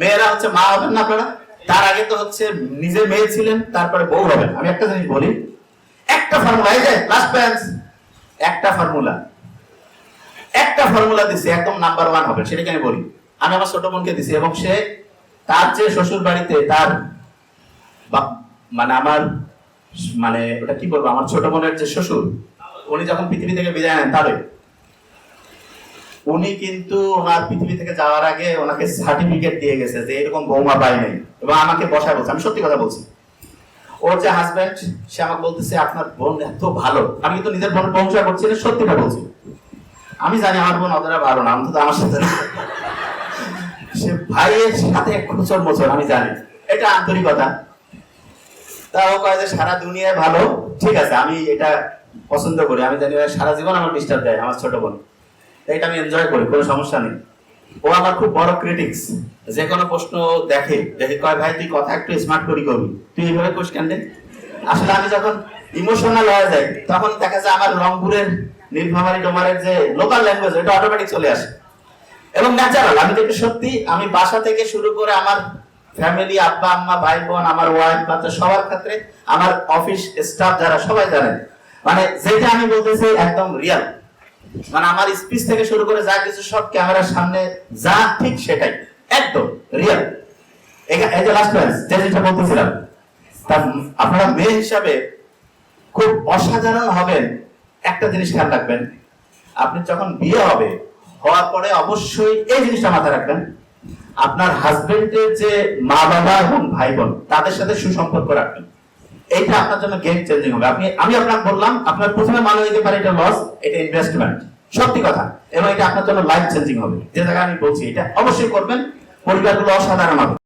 মেয়েরা হচ্ছে মা হবেন না আপনারা? তার আগে তো হচ্ছে নিজে মেয়ে ছিলেন, তারপরে বউ হবেন। আমি একটা জিনিস বলি, একটা ফর্মুলা এই যে লাস্ট একটা ফর্মুলা একটা ফর্মুলা দিছি, একদম নাম্বার ওয়ান হবে, সেটাকে আমি বলি। আমি আমার ছোট বোনকে দিছি, এবং সে তার যে শ্বশুর বাড়িতে তার মানে আমার মানে ওটা কি বলব, আমার ছোট বোনের যে শ্বশুর, উনি যখন পৃথিবী থেকে বিদায় নেন তারে উনি কিন্তু ওনার পৃথিবী থেকে যাওয়ার আগে ওনাকে সার্টিফিকেট দিয়ে গেছে যে এরকম বৌমা পাই নাই। এবং আমাকে বসায় বলছে, আমি সত্যি কথা বলছি। ওর যে হাজবেন্ড সে আমাকে বলতেছে, আপনার বোন এত ভালো। আমি কিন্তু নিজের বোন প্রশংসা করছি না, সত্যিটা বলছি। আমি জানি আমার বোন অতটা ভালো না আমি তো আমার সাথে সে ভাইয়ের সাথে খুচর মোচর আমি জানি। এটা আন্তরিকতা। তা ও কয় যে, সারা দুনিয়ায় ভালো, ঠিক আছে, আমি এটা পছন্দ করি। আমি জানি সারা জীবন আমার ডিস্টার্ব দেয়, আমার ছোট বোন। এটা আমি এনজয় করি, কোনো সমস্যা নেই। ও আমার খুব বড় ক্রিটিক্স যে কোনো প্রশ্ন দেখে দেখে কয়, ভাই, তুই কথা একটু স্মার্ট করি করবি। তুই এইভাবে কোষ কেন? আসলে আমি যখন ইমোশনাল হয়ে যাই, তখন দেখা যায় আমার রংপুরের নীলফামারী ডোমারের যে লোকাল ল্যাঙ্গুয়েজ এটা অটোমেটিক চলে আসে। এবং ন্যাচারাল আমি দেখি সত্যি, আমি বাসা থেকে শুরু করে আমার ফ্যামিলি আব্বা, আম্মা, ভাই, বোন, আমার ওয়াইফ বাচ্চা, সবার ক্ষেত্রে আমার অফিস স্টাফ যারা, সবাই জানেন মানে যেটা আমি বলতেছি একদম রিয়াল মানে আমার স্পিচ থেকে শুরু করে যা কিছু সব ক্যামেরার সামনে যা ঠিক সেটাই। একদম রিয়াল এই যে লাস্ট যে যেটা বলতেছিলাম, তা আপনারা মেয়ে হিসাবে খুব অসাধারণ হবেন। একটা জিনিস খেয়াল রাখবেন, আপনি যখন বিয়ে হবে, হওয়ার পরে অবশ্যই এই জিনিসটা মাথায় রাখবেন, আপনার হাজবেন্ডের যে মা বাবা এবং ভাই বোন তাদের সাথে সুসম্পর্ক রাখবেন। এইটা আপনার জন্য গেম চেঞ্জিং হবে। আপনি আমি আপনাকে বললাম, আপনার প্রথমে মনে হইতে পারে এটা লস এটা ইনভেস্টমেন্ট সত্যি কথা। এবং এটা আপনার জন্য লাইফ চেঞ্জিং হবে। যে জায়গায় আমি বলছি, এটা অবশ্যই করবেন। পরিবারগুলো অসাধারণ হবে।